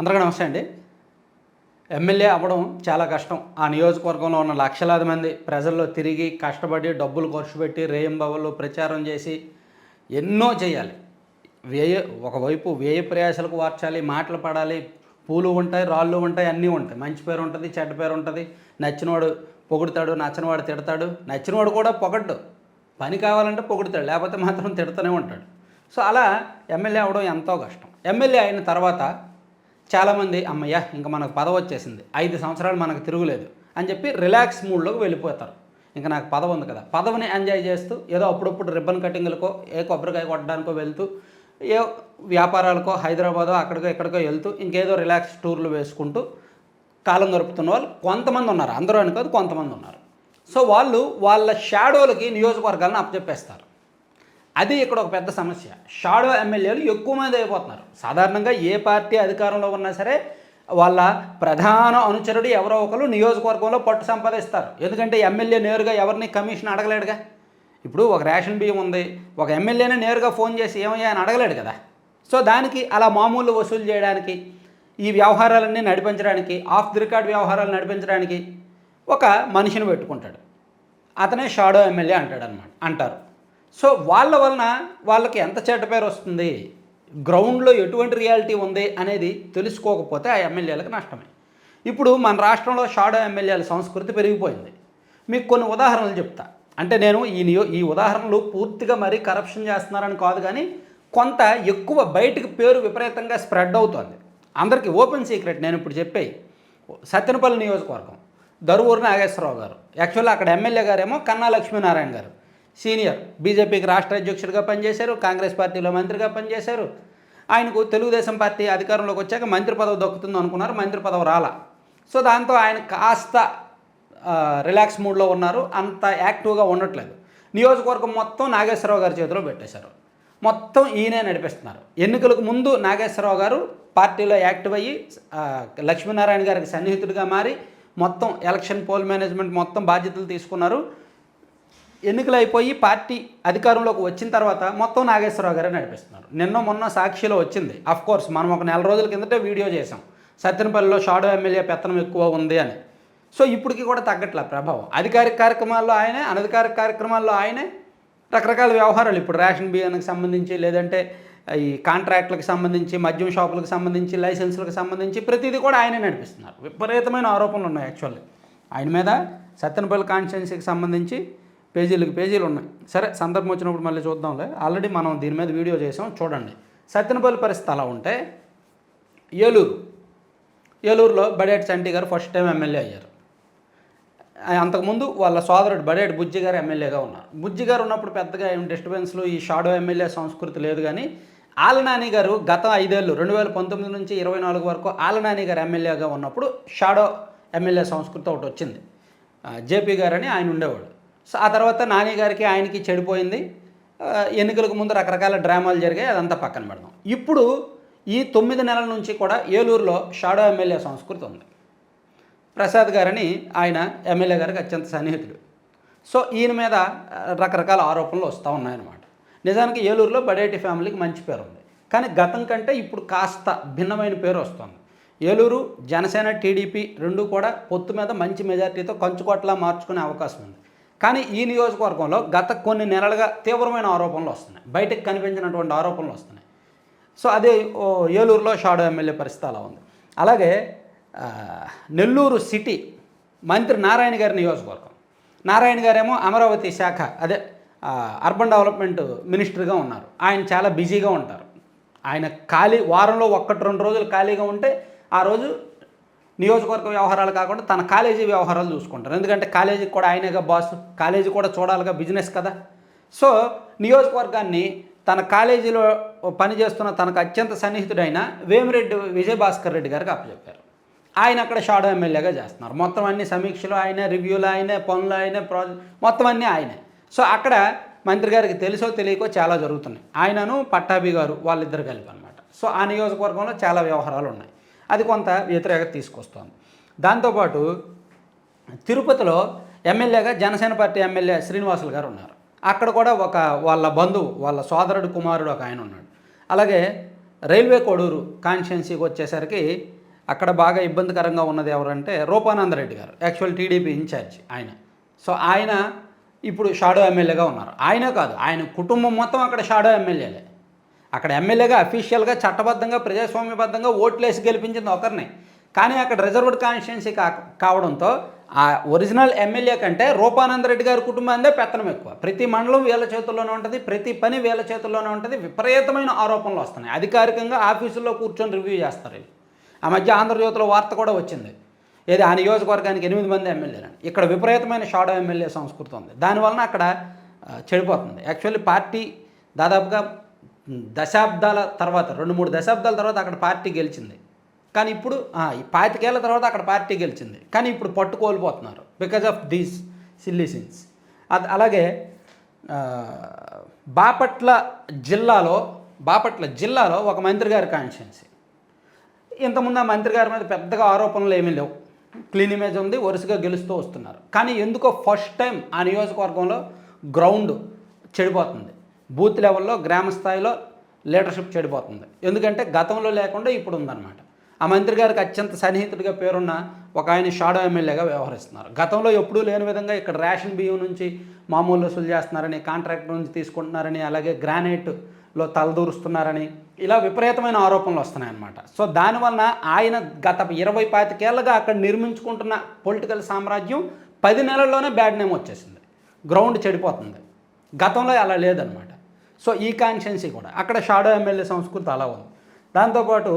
అందరికీ నమస్తే అండి. ఎమ్మెల్యే అవ్వడం చాలా కష్టం. ఆ నియోజకవర్గంలో ఉన్న లక్షలాది మంది ప్రజల్లో తిరిగి కష్టపడి డబ్బులు ఖర్చు పెట్టి రేయింబవళ్ళు ప్రచారం చేసి ఎన్నో చేయాలి. వ్యయ ఒకవైపు వ్యయ ప్రయాసాలకు వార్చాలి మాటలు పడాలి. పూలు ఉంటాయి రాళ్ళు ఉంటాయి అన్నీ ఉంటాయి. మంచి పేరు ఉంటుంది చెడ్డ పేరు ఉంటుంది. నచ్చినవాడు పొగుడతాడు నచ్చినవాడు తిడతాడు. నచ్చినవాడు కూడా పొగడ్డు. పని కావాలంటే పొగుడుతాడు లేకపోతే మాత్రం తిడుతూనే ఉంటాడు. సో అలా ఎమ్మెల్యే అవడం ఎంతో కష్టం. ఎమ్మెల్యే అయిన తర్వాత చాలామంది అమ్మయ్య ఇంకా మనకు పదవి వచ్చేసింది ఐదు సంవత్సరాలు మనకు తిరుగులేదు అని చెప్పి రిలాక్స్ మూడ్లోకి వెళ్ళిపోతారు. ఇంకా నాకు పదవి ఉంది కదా పదవిని ఎంజాయ్ చేస్తూ ఏదో అప్పుడప్పుడు రిబ్బన్ కటింగ్లకో ఏ కొబ్బరికాయ కొట్టడానికో వెళ్తూ ఏ వ్యాపారాలకో హైదరాబాదో అక్కడికో ఎక్కడికో వెళ్తూ ఇంకేదో రిలాక్స్ టూర్లు వేసుకుంటూ కాలం గడుపుతున్న వాళ్ళు కొంతమంది ఉన్నారు. అందరూ అని కాదు కొంతమంది ఉన్నారు. సో వాళ్ళు వాళ్ళ షాడోలకి నియోజకవర్గాలను అప్పచెప్పేస్తారు. అది ఇక్కడ ఒక పెద్ద సమస్య. షాడో ఎమ్మెల్యేలు ఎక్కువ మంది అయిపోతున్నారు. సాధారణంగా ఏ పార్టీ అధికారంలో ఉన్నా సరే వాళ్ళ ప్రధాన అనుచరుడు ఎవరో ఒకరు నియోజకవర్గంలో పట్టు సంపాదిస్తారు. ఎందుకంటే ఎమ్మెల్యే నేరుగా ఎవరిని కమిషన్ అడగలేడుగా? ఇప్పుడు ఒక రేషన్ బియ్యం ఉంది. ఒక ఎమ్మెల్యేనే నేరుగా ఫోన్ చేసి ఏమయ్యా అని అడగలేడు కదా? సో దానికి అలా మామూలు వసూలు చేయడానికి ఈ వ్యవహారాలన్నీ నడిపించడానికి ఆఫ్ ది రికార్డ్ వ్యవహారాలు నడిపించడానికి ఒక మనిషిని పెట్టుకుంటాడు. అతనే షాడో ఎమ్మెల్యే అంటాడు అనమాట అంటారు. సో వాళ్ళ వలన వాళ్ళకి ఎంత చెడ్డ పేరు వస్తుంది? గ్రౌండ్లో ఎటువంటి రియాలిటీ ఉంది అనేది తెలుసుకోకపోతే ఆ ఎమ్మెల్యేలకు నష్టమే. ఇప్పుడు మన రాష్ట్రంలో షాడో ఎమ్మెల్యేల సంస్కృతి పెరిగిపోయింది. మీకు కొన్ని ఉదాహరణలు చెప్తా. అంటే నేను ఈ నియో ఈ ఉదాహరణలు పూర్తిగా మరీ కరప్షన్ చేస్తున్నారని కాదు కానీ కొంత ఎక్కువ బయటికి పేరు విపరీతంగా స్ప్రెడ్ అవుతోంది. అందరికీ ఓపెన్ సీక్రెట్ నేను ఇప్పుడు చెప్పేయి సత్యనపల్లి నియోజకవర్గం. దరువూరు నాగేశ్వరరావు గారు. యాక్చువల్లీ అక్కడ ఎమ్మెల్యే గారేమో కన్నా లక్ష్మీనారాయణ గారు. సీనియర్. బీజేపీకి రాష్ట్ర అధ్యక్షుడిగా పనిచేశారు కాంగ్రెస్ పార్టీలో మంత్రిగా పనిచేశారు. ఆయనకు తెలుగుదేశం పార్టీ అధికారంలోకి వచ్చాక మంత్రి పదవి దక్కుతుంది అనుకున్నారు మంత్రి పదవి రాల. సో దాంతో ఆయన కాస్త రిలాక్స్ మూడ్లో ఉన్నారు అంత యాక్టివ్గా ఉండట్లేదు. నియోజకవర్గం మొత్తం నాగేశ్వరరావు గారి చేతిలో పెట్టేశారు. మొత్తం ఈయనే నడిపిస్తున్నారు. ఎన్నికలకు ముందు నాగేశ్వరరావు గారు పార్టీలో యాక్టివ్ అయ్యి లక్ష్మీనారాయణ గారికి సన్నిహితుడిగా మారి మొత్తం ఎలక్షన్ పోల్ మేనేజ్మెంట్ మొత్తం బాధ్యతలు తీసుకున్నారు. ఎన్నికలు అయిపోయి పార్టీ అధికారంలోకి వచ్చిన తర్వాత మొత్తం నాగేశ్వరరావు గారే నడిపిస్తున్నారు. నిన్న మొన్న సాక్షిలో వచ్చింది. అఫ్ కోర్స్ మనం ఒక నెల రోజుల కిందటే వీడియో చేసాం సత్యనపల్లిలో షాడో ఎమ్మెల్యే పెత్తనం ఎక్కువ ఉంది అని. సో ఇప్పటికి కూడా తగ్గట్లే ప్రభావం. అధికారిక కార్యక్రమాల్లో ఆయనే అనధికారిక కార్యక్రమాల్లో ఆయనే రకరకాల వ్యవహారాలు. ఇప్పుడు రేషన్ బియ్యానికి సంబంధించి లేదంటే ఈ కాంట్రాక్ట్లకు సంబంధించి మద్యం షాపులకు సంబంధించి లైసెన్సులకు సంబంధించి ప్రతిదీ కూడా ఆయనే నడిపిస్తున్నారు. విపరీతమైన ఆరోపణలు ఉన్నాయి యాక్చువల్లీ ఆయన మీద సత్యనపల్లి కాన్స్టిట్యున్సీకి సంబంధించి పేజీలకు పేజీలు ఉన్నాయి. సరే సందర్భం వచ్చినప్పుడు మళ్ళీ చూద్దాంలే. ఆల్రెడీ మనం దీని మీద వీడియో చేసాం చూడండి. సత్యనపల్లి పరిస్థితి అలా ఉంటే ఏలూరు. ఏలూరులో బడేటి చంటి గారు ఫస్ట్ టైం ఎమ్మెల్యే అయ్యారు. అంతకుముందు వాళ్ళ సోదరుడు బడేటి బుజ్జి గారు ఎమ్మెల్యేగా ఉన్నారు. బుజ్జి గారు ఉన్నప్పుడు పెద్దగా ఏం డిస్టర్బెన్స్లు ఈ షాడో ఎమ్మెల్యే సంస్కృతి లేదు కానీ ఆలనాని గారు గత ఐదేళ్ళు రెండు వేల పంతొమ్మిది నుంచి ఇరవై నాలుగు వరకు ఆలనాని గారు ఎమ్మెల్యేగా ఉన్నప్పుడు షాడో ఎమ్మెల్యే సంస్కృతి ఒకటి వచ్చింది. జేపీ గారని ఆయన ఉండేవాడు. సో ఆ తర్వాత నాని గారికి ఆయనకి చెడిపోయింది. ఎన్నికలకు ముందు రకరకాల డ్రామాలు జరిగాయి. అదంతా పక్కన పెడదాం. ఇప్పుడు ఈ తొమ్మిది నెలల నుంచి కూడా ఏలూరులో షాడో ఎమ్మెల్యే సంస్కృతి ఉంది. ప్రసాద్ గారని ఆయన ఎమ్మెల్యే గారికి అత్యంత సన్నిహితుడు. సో ఈయన మీద రకరకాల ఆరోపణలు వస్తూ ఉన్నాయన్నమాట. నిజానికి ఏలూరులో బడేటి ఫ్యామిలీకి మంచి పేరు ఉంది. కానీ గతం కంటే ఇప్పుడు కాస్త భిన్నమైన పేరు వస్తుంది. ఏలూరు జనసేన టీడీపీ రెండు కూడా పొత్తు మీద మంచి మెజార్టీతో కంచుకోట్లా మార్చుకునే అవకాశం ఉంది. కానీ ఈ నియోజకవర్గంలో గత కొన్ని నెలలుగా తీవ్రమైన ఆరోపణలు వస్తున్నాయి. బయటకు కనిపించినటువంటి ఆరోపణలు వస్తున్నాయి. సో అదే ఓ ఏలూరులో షాడో ఎమ్మెల్యే పరిస్థితి అలా ఉంది. అలాగే నెల్లూరు సిటీ మంత్రి నారాయణ గారి నియోజకవర్గం. నారాయణ గారేమో అమరావతి శాఖ అదే అర్బన్ డెవలప్మెంట్ మినిస్టర్గా ఉన్నారు. ఆయన చాలా బిజీగా ఉంటారు. ఆయన ఖాళీ వారంలో ఒక్కటి రెండు రోజులు ఖాళీగా ఉంటే ఆ రోజు నియోజకవర్గ వ్యవహారాలు కాకుండా తన కాలేజీ వ్యవహారాలు చూసుకుంటారు. ఎందుకంటే కాలేజీకి కూడా ఆయనేగా బాస్ కాలేజీ కూడా చూడాలిగా బిజినెస్ కదా. సో నియోజకవర్గాన్ని తన కాలేజీలో పనిచేస్తున్న తనకు అత్యంత సన్నిహితుడైన వేమిరెడ్డి విజయభాస్కర్ రెడ్డి గారికి అప్పచెప్పారు. ఆయన అక్కడ షాడో ఎమ్మెల్యేగా చేస్తున్నారు. మొత్తం అన్ని సమీక్షలు ఆయనే రివ్యూలు ఆయనే పనులు ఆయనే ప్రాజెక్ట్ మొత్తం అన్నీ ఆయనే. సో అక్కడ మంత్రి గారికి తెలుసో తెలియకో చాలా జరుగుతున్నాయి. ఆయనను పట్టాభి గారు వాళ్ళిద్దరు కలిపి అనమాట సో ఆ నియోజకవర్గంలో చాలా వ్యవహారాలు ఉన్నాయి. అది కొంత వ్యతిరేకత తీసుకొస్తోంది. దాంతోపాటు తిరుపతిలో ఎమ్మెల్యేగా జనసేన పార్టీ ఎమ్మెల్యే శ్రీనివాసులు గారు ఉన్నారు. అక్కడ కూడా ఒక వాళ్ళ బంధువు వాళ్ళ సోదరుడు కుమారుడు ఒక ఆయన ఉన్నాడు. అలాగే రైల్వే కొడూరు కాన్స్టిట్యున్సీకి వచ్చేసరికి అక్కడ బాగా ఇబ్బందికరంగా ఉన్నది ఎవరంటే రూపానందరెడ్డి గారు యాక్చువల్ టీడీపీ ఇన్ఛార్జ్ ఆయన. సో ఆయన ఇప్పుడు షాడో ఎమ్మెల్యేగా ఉన్నారు. ఆయనే కాదు ఆయన కుటుంబం మొత్తం అక్కడ షాడో ఎమ్మెల్యేలే. అక్కడ ఎమ్మెల్యేగా అఫీషియల్గా చట్టబద్ధంగా ప్రజాస్వామ్యబద్ధంగా ఓట్లేసి గెలిపించింది ఒకరిని. కానీ అక్కడ రిజర్వ్డ్ కాన్స్టిట్యున్సీ కా కావడంతో ఆ ఒరిజినల్ ఎమ్మెల్యే కంటే రూపానందరెడ్డి గారి కుటుంబాందే పెత్తనం ఎక్కువ. ప్రతి మండలం వీళ్ళ చేతుల్లోనే ఉంటుంది ప్రతి పని వీళ్ళ చేతుల్లోనే ఉంటుంది విపరీతమైన ఆరోపణలు వస్తున్నాయి. అధికారికంగా ఆఫీసుల్లో కూర్చొని రివ్యూ చేస్తారు ఆ మధ్య ఆంధ్రజ్యోతిలో వార్త కూడా వచ్చింది. ఏది ఆ నియోజకవర్గానికి ఎనిమిది మంది ఎమ్మెల్యేలని. ఇక్కడ విపరీతమైన షాడో ఎమ్మెల్యే సంస్కృతి ఉంది. దానివలన అక్కడ చెడిపోతుంది. యాక్చువల్లీ పార్టీ దాదాపుగా దశాబ్దాల తర్వాత రెండు మూడు దశాబ్దాల తర్వాత అక్కడ పార్టీ గెలిచింది. కానీ ఇప్పుడు ఈ పాతికేళ్ళ తర్వాత అక్కడ పార్టీ గెలిచింది. కానీ ఇప్పుడు పట్టు కోల్పోతున్నారు because of these silly scenes అది అలాగే బాపట్ల జిల్లాలో బాపట్ల జిల్లాలో ఒక మంత్రి గారి కాన్స్టిట్యున్సీ ఇంతకుముందు ఆ మంత్రి గారి మీద పెద్దగా ఆరోపణలు ఏమీ లేవు. క్లీన్ ఇమేజ్ ఉంది వరుసగా గెలుస్తూ వస్తున్నారు. కానీ ఎందుకో ఫస్ట్ టైం ఆ నియోజకవర్గంలో గ్రౌండ్ చెడిపోతుంది. బూత్ లెవెల్లో గ్రామ స్థాయిలో లీడర్షిప్ చెడిపోతుంది. ఎందుకంటే గతంలో లేకుండా ఇప్పుడు ఉందన్నమాట. ఆ మంత్రి గారికి అత్యంత సన్నిహితుడిగా పేరున్న ఒక ఆయన షాడో ఎమ్మెల్యేగా వ్యవహరిస్తున్నారు. గతంలో ఎప్పుడూ లేని విధంగా ఇక్కడ రేషన్ బియ్యం నుంచి మామూలు వసూలు చేస్తున్నారని కాంట్రాక్ట్ నుంచి తీసుకుంటున్నారని అలాగే గ్రానైట్లో తలదూరుస్తున్నారని ఇలా విపరీతమైన ఆరోపణలు వస్తున్నాయన్నమాట. సో దానివల్ల ఆయన గత ఇరవై పాతికేళ్ళగా అక్కడ నిర్మించుకుంటున్న పొలిటికల్ సామ్రాజ్యం పది నెలల్లోనే బ్యాడ్ నేమ్ వచ్చేసింది. గ్రౌండ్ చెడిపోతుంది. గతంలో అలా లేదనమాట సో ఈ కాన్షియన్సీ కూడా. అక్కడ షాడో ఎమ్మెల్యే సంస్కృతి అలా ఉంది. దాంతోపాటు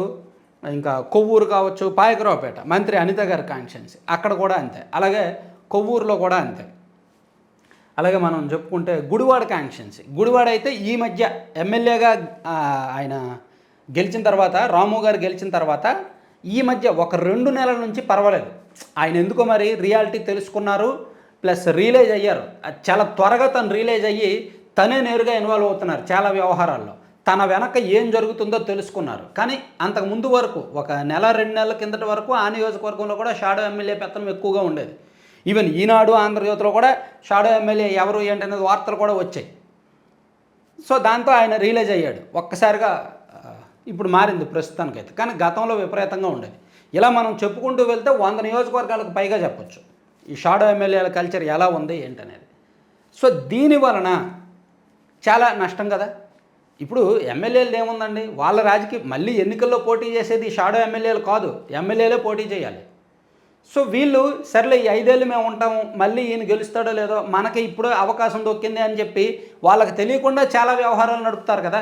ఇంకా కొవ్వూరు కావచ్చు పాయకరావుపేట మంత్రి అనిత గారి కాన్షియన్సీ అక్కడ కూడా అంతే. అలాగే కొవ్వూరులో కూడా అంతే. అలాగే మనం చెప్పుకుంటే గుడివాడ కాన్షియన్సీ గుడివాడ అయితే ఈ మధ్య ఎమ్మెల్యేగా ఆయన గెలిచిన తర్వాత రాము గారు గెలిచిన తర్వాత ఈ మధ్య ఒక రెండు నెలల నుంచి పర్వాలేదు. ఆయన ఎందుకో మరి రియాలిటీ తెలుసుకున్నారు ప్లస్ రియలైజ్ అయ్యారు. అది చాలా త్వరగా తను రియలైజ్ అయ్యి తనే నేరుగా ఇన్వాల్వ్ అవుతున్నారు చాలా వ్యవహారాల్లో. తన వెనక ఏం జరుగుతుందో తెలుసుకున్నారు. కానీ అంతకు ముందు వరకు ఒక నెల రెండు నెలల కిందటి వరకు ఆ నియోజకవర్గంలో కూడా షాడో ఎమ్మెల్యే పెత్తనం ఎక్కువగా ఉండేది. ఈవెన్ ఈనాడు ఆంధ్రజ్యోతిలో కూడా షాడో ఎమ్మెల్యే ఎవరు ఏంటనేది వార్తలు కూడా వచ్చాయి. సో దాంతో ఆయన రియలైజ్ అయ్యాడు. ఒక్కసారిగా ఇప్పుడు మారింది ప్రస్తుతానికైతే. కానీ గతంలో విపరీతంగా ఉండేది. ఇలా మనం చెప్పుకుంటూ వెళ్తే వంద నియోజకవర్గాలకు పైగా చెప్పొచ్చు. ఈ షాడో ఎమ్మెల్యేల కల్చర్ ఎలా ఉంది ఏంటనేది. సో దీని వలన చాలా నష్టం కదా. ఇప్పుడు ఎమ్మెల్యేలు ఏముందండి? వాళ్ళ రాజకీయ మళ్ళీ ఎన్నికల్లో పోటీ చేసేది షాడో ఎమ్మెల్యేలు కాదు. ఎమ్మెల్యేలే పోటీ చేయాలి. సో వీళ్ళు సర్లే ఈ ఐదేళ్ళు మేము ఉంటాము మళ్ళీ ఈయన గెలుస్తాడో లేదో మనకి ఇప్పుడు అవకాశం దొక్కింది అని చెప్పి వాళ్ళకి తెలియకుండా చాలా వ్యవహారాలు నడుపుతారు కదా.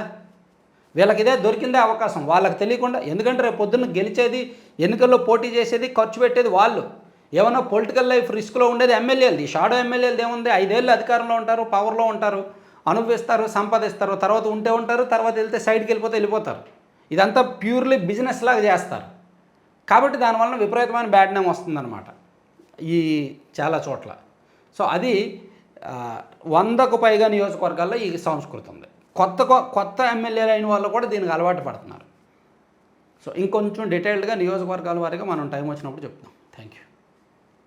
వీళ్ళకి ఇదే దొరికిందే అవకాశం. వాళ్ళకి తెలియకుండా ఎందుకంటే రేపు పొద్దున్న గెలిచేది ఎన్నికల్లో పోటీ చేసేది ఖర్చు పెట్టేది వాళ్ళు. ఏమైనా పొలిటికల్ లైఫ్ రిస్క్లో ఉండేది ఎమ్మెల్యేలది. షాడో ఎమ్మెల్యేలది ఏముంది? ఐదేళ్ళు అధికారంలో ఉంటారు పవర్లో ఉంటారు. అనుభవిస్తారు సంపాదిస్తారు తర్వాత ఉంటే ఉంటారు తర్వాత వెళ్తే సైడ్కి వెళ్ళిపోతే వెళ్ళిపోతారు. ఇదంతా ప్యూర్లీ బిజినెస్ లాగా చేస్తారు. కాబట్టి దానివల్ల విపరీతమైన బ్యాడ్ నేమ్ వస్తుందన్నమాట. ఈ చాలా చోట్ల. సో అది వందకు పైగా నియోజకవర్గాల్లో ఈ సంస్కృతి ఉంది. కొత్త కొ- కొత్త ఎమ్మెల్యేలు అయిన వాళ్ళు కూడా దీనికి అలవాటు పడుతున్నారు. సో ఇంకొంచెం డీటెయిల్డ్గా నియోజకవర్గాల వారిగా మనం టైం వచ్చినప్పుడు చెప్తాం. Thank you